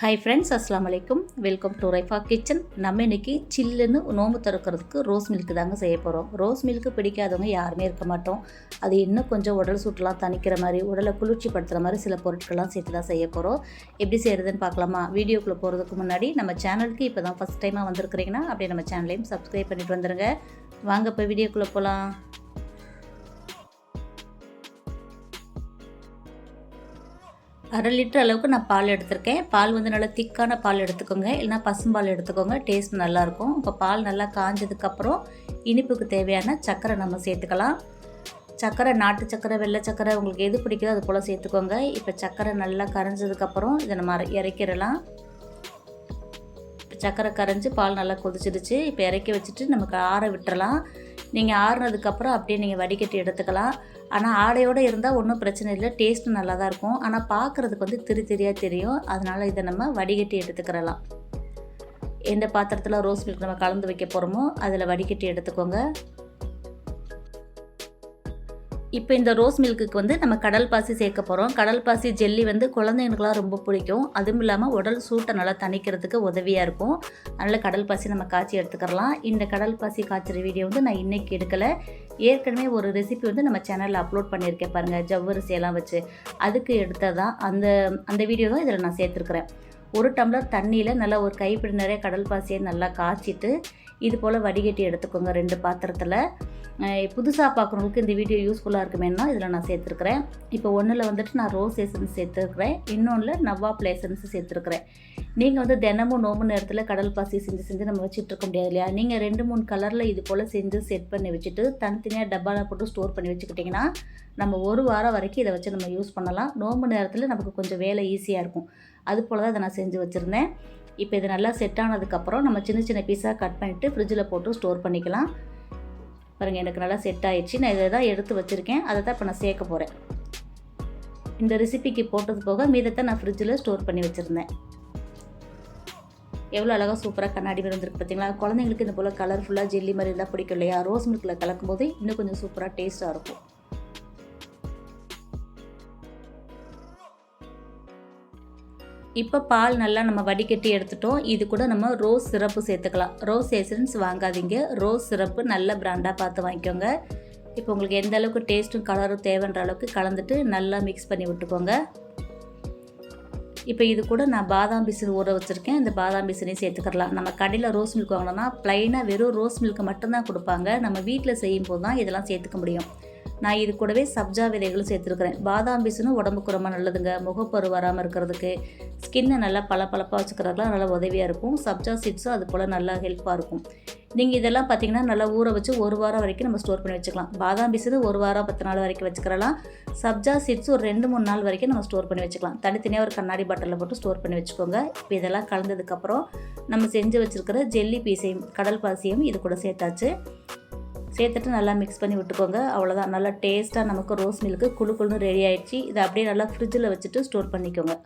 Hi friends அஸ்லாம் வலைக்கும் welcome to Raifa kitchen நம்ம இன்னைக்கு சில்லுன்னு நோம்பு திறக்கிறதுக்கு ரோஸ் மில்க் தாங்க செய்ய போகிறோம் ரோஸ் மில்க்கு பிடிக்காதவங்க யாருமே இருக்க மாட்டோம். அது இன்னும் கொஞ்சம் உடல் சூட்டெலாம் தணிக்கிற மாதிரி உடலை குளிர்ச்சி படுத்துகிற மாதிரி சில பொருட்கள்லாம் சேர்த்து தான் செய்ய போகிறோம் எப்படி செய்கிறதுன்னு பார்க்கலாமா? வீடியோக்குள்ளே போகிறதுக்கு முன்னாடி நம்ம சேனலுக்கு இப்போ தான் ஃபஸ்ட் டைமாக வந்திருக்கிறீங்கன்னா அப்படியே நம்ம சேனலையும் சப்ஸ்கிரைப் பண்ணிட்டு வந்துடுங்க வாங்க இப்போ வீடியோக்குள்ளே போகலாம் அரை லிட்டர் அளவுக்கு நான் பால் எடுத்திருக்கேன். பால் வந்து நல்லா திக்கான பால் எடுத்துக்கோங்க. இல்லைனா பசும்பால் எடுத்துக்கோங்க. டேஸ்ட் நல்லாயிருக்கும். இப்போ பால் நல்லா காஞ்சதுக்கப்புறம் இனிப்புக்கு தேவையான சர்க்கரை நம்ம சேர்த்துக்கலாம். சர்க்கரை நாட்டு சர்க்கரை வெள்ளை சர்க்கரை உங்களுக்கு எது பிடிக்குதோ அது போல் சேர்த்துக்கோங்க. இப்போ சர்க்கரை நல்லா கரைஞ்சதுக்கப்புறம் இதை நம்ம இறக்கிடலாம் சர்க்கரை கரைஞ்சி பால் நல்லா கொதிச்சிடுச்சு. இப்போ இறக்கி வச்சுட்டு நமக்கு ஆற விட்டுறலாம். நீங்கள் ஆறுனதுக்கப்புறம் அப்படியே நீங்கள் வடிகட்டி எடுத்துக்கலாம். ஆனால் ஆடையோடு இருந்தால் ஒன்றும் பிரச்சனை இல்லை. டேஸ்ட்டு நல்லா தான் இருக்கும். ஆனால் பார்க்குறதுக்கு வந்து திரு திரியாக தெரியும். அதனால் இதை நம்ம வடிகட்டி எடுத்துக்கிறலாம். எந்த பாத்திரத்தில் ரோஸ் மில்க் நம்ம கலந்து வைக்க போகிறோமோ அதில் வடிகட்டி எடுத்துக்கோங்க. இப்போ இந்த ரோஸ் மில்க்குக்கு வந்து நம்ம கடல் பாசி சேர்க்க போகிறோம் கடல் பாசி ஜெல்லி வந்து குழந்தைங்களுக்குலாம் ரொம்ப பிடிக்கும். அதுவும் இல்லாமல் உடல் சூட்டை நல்லா தணிக்கிறதுக்கு உதவியாக இருக்கும். அதனால் கடல் பாசி நம்ம காய்ச்சி எடுத்துக்கிறலாம். இந்த கடல் பாசி காய்ச்சிற வீடியோ வந்து நான் இன்றைக்கி எடுக்கலை. ஏற்கனவே ஒரு ரெசிபி வந்து நம்ம சேனலில் அப்லோட் பண்ணியிருக்கேன் பாருங்கள் ஜவ்வரிசியெல்லாம் வச்சு. அதுக்கு எடுத்ததான் அந்த அந்த வீடியோ தான் இதில் நான் சேர்த்துருக்குறேன். ஒரு டம்ளர் தண்ணியில் நல்லா ஒரு கைப்பிடி நிறைய கடல் பாசியை நல்லா காய்ச்சிட்டு இது போல் வடிகட்டி எடுத்துக்கோங்க. ரெண்டு பாத்திரத்தில். புதுசாக பார்க்குறவங்களுக்கு இந்த வீடியோ யூஸ்ஃபுல்லாக இருக்குமேனா இதில் நான் சேர்த்துருக்குறேன். இப்போ ஒன்றில் வந்துட்டு நான் ரோஸ் எசன்ஸ் சேர்த்துருக்குறேன். இன்னொன்றில் நவாப் எசன்ஸ் சேர்த்துருக்குறேன். நீங்கள் வந்து தினமும் நோம்பு நேரத்தில் கடல் பாசி செஞ்சு செஞ்சு நம்ம வச்சுட்டு இருக்க முடியாது இல்லையா? நீங்கள் ரெண்டு மூணு கலரில் இது போல் செஞ்சு செட் பண்ணி வச்சுட்டு தனித்தனியாக டப்பாவில் போட்டு ஸ்டோர் பண்ணி வச்சுக்கிட்டிங்கன்னா நம்ம ஒரு வாரம் வரைக்கும் இதை வச்சு நம்ம யூஸ் பண்ணலாம். நோம்பு நேரத்தில் நமக்கு கொஞ்சம் வேலை ஈஸியாக இருக்கும். அது போல் தான் இதை நான் செஞ்சு வச்சுருந்தேன். இப்போ இது நல்லா செட் ஆனதுக்கப்புறம் நம்ம சின்ன சின்ன பீஸாக கட் பண்ணிவிட்டு ஃப்ரிட்ஜில் போட்டு ஸ்டோர் பண்ணிக்கலாம். பாருங்கள் எனக்கு நல்லா செட் ஆயிடுச்சு. நான் இதை தான் எடுத்து வச்சுருக்கேன். அதை தான் இப்போ நான் சேர்க்க போகிறேன் இந்த ரெசிபிக்கு போட்டது போக மீதத்தை நான் ஃப்ரிட்ஜில் ஸ்டோர் பண்ணி வச்சுருந்தேன். எவ்வளோ அழகாக சூப்பராக கண்ணாடி விழுந்திருக்கு பார்த்தீங்களா குழந்தைங்களுக்கு இந்த போல் கலர்ஃபுல்லாக ஜெல்லி மாதிரி இருந்தால் பிடிக்கும் இல்லையா? ரோஸ் மில்கில் கலக்கும்போது இன்னும் கொஞ்சம் சூப்பராக டேஸ்ட்டாக இருக்கும். இப்போ பால் நல்லா நம்ம வடிகட்டி எடுத்துட்டோம். இது கூட நம்ம ரோஸ் சிரப்பு சேர்த்துக்கலாம். ரோஸ் எசன்ஸ் வாங்காதீங்க. ரோஸ் சிரப்பு நல்ல பிராண்டாக பார்த்து வாங்கிக்கோங்க. இப்போ உங்களுக்கு எந்த அளவுக்கு டேஸ்ட்டும் கலரும் தேவைன்ற அளவுக்கு கலந்துட்டு நல்லா மிக்ஸ் பண்ணி விட்டுக்கோங்க. இப்போ இது கூட நான் பாதாம் பிசின் ஊற வச்சுருக்கேன். இந்த பாதாம் பிசினையும் சேர்த்துக்கலாம். நம்ம கடையில் ரோஸ் மில்க் வாங்கினோம்னா ப்ளைனாக வெறும் ரோஸ் மில்க்கு மட்டும்தான் கொடுப்பாங்க. நம்ம வீட்டில் செய்யும் போது தான் இதெல்லாம் சேர்த்துக்க முடியும். நான் இது கூடவே சப்ஜா விதைகளும் சேர்த்துருக்குறேன். பாதாம் பிசுனும் உடம்புக்கு ரொம்ப நல்லதுங்க. முகப்பரு வராமல் இருக்கிறதுக்கு. ஸ்கின்னை நல்லா பளபளப்பாக வச்சுக்கிறதுலாம் நல்லா உதவியாக இருக்கும். சப்ஜா சீட்ஸும் அது போல் நல்லா ஹெல்ப்பாக இருக்கும். நீங்கள் இதெல்லாம் பார்த்தீங்கன்னா நல்லா ஊற வச்சு ஒரு வாரம் வரைக்கும் நம்ம ஸ்டோர் பண்ணி வச்சுக்கலாம். பாதாம் பிசுனு ஒரு வாரம் பத்து நாள் வரைக்கும் வச்சுக்கிறலாம். சப்ஜா சீட்ஸ் ஒரு ரெண்டு மூணு நாள் வரைக்கும் நம்ம ஸ்டோர் பண்ணி வச்சுக்கலாம். தனித்தனியாக ஒரு கண்ணாடி பாட்டிலில் போட்டு ஸ்டோர் பண்ணி வச்சுக்கோங்க. இப்போ இதெல்லாம் கலந்ததுக்கப்புறம் நம்ம செஞ்சு வச்சுருக்கிற ஜெல்லி பீஸையும் கடல் பாசியும் இது கூட சேர்த்தாச்சு. சேர்த்துட்டு நல்லா மிக்ஸ் பண்ணி விட்டுக்கோங்க. அவ்வளோதான் நல்லா டேஸ்ட்டாக நமக்கு ரோஸ் மில்க்கு குழு குழுன்னு ரெடி ஆகிடுச்சு இதை அப்படியே நல்லா ஃப்ரிட்ஜில் வச்சுட்டு ஸ்டோர் பண்ணிக்கோங்க.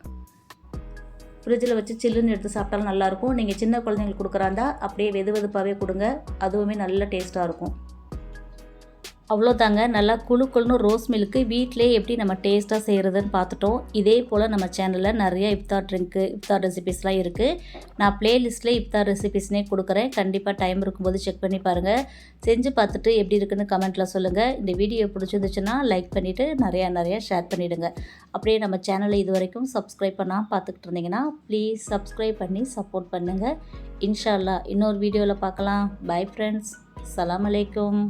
ஃப்ரிட்ஜில் வச்சு சில்லுன்னு எடுத்து சாப்பிட்டாலும் நல்லாயிருக்கும். நீங்கள் சின்ன குழந்தைங்களுக்கு கொடுக்குறாந்தா அப்படியே வெது வெதுப்பாகவே கொடுங்க. அதுவுமே நல்ல டேஸ்ட்டாக இருக்கும். அவ்வளோதாங்க. நல்லா குழு குழுன்னு ரோஸ் மில்க்கு. வீட்டிலே எப்படி நம்ம டேஸ்ட்டாக செய்கிறதுன்னு பார்த்துட்டோம். இதே போல் நம்ம சேனலில் நிறைய இப்தார் ட்ரிங்க்கு இப்தார் ரெசிபிஸ்லாம் இருக்குது நான் ப்ளேலிஸ்ட்டில் இப்தார் ரெசிபிஸ்னே கொடுக்குறேன். கண்டிப்பாக டைம் இருக்கும்போது செக் பண்ணி பாருங்கள் செஞ்சு பார்த்துட்டு எப்படி இருக்குன்னு கமெண்ட்டில் சொல்லுங்கள் இந்த வீடியோ பிடிச்சிருந்துச்சுன்னா லைக் பண்ணிவிட்டு நிறையா நிறையா ஷேர் பண்ணிவிடுங்க அப்படியே நம்ம சேனலை இது வரைக்கும் சப்ஸ்கிரைப் பண்ணால் பார்த்துக்கிட்டு இருந்தீங்கன்னா ப்ளீஸ் சப்ஸ்கிரைப் பண்ணி சப்போர்ட் பண்ணுங்கள் இன்ஷால்லா இன்னொரு வீடியோவில் பார்க்கலாம். Bye friends. சலாம் அலைக்கும்.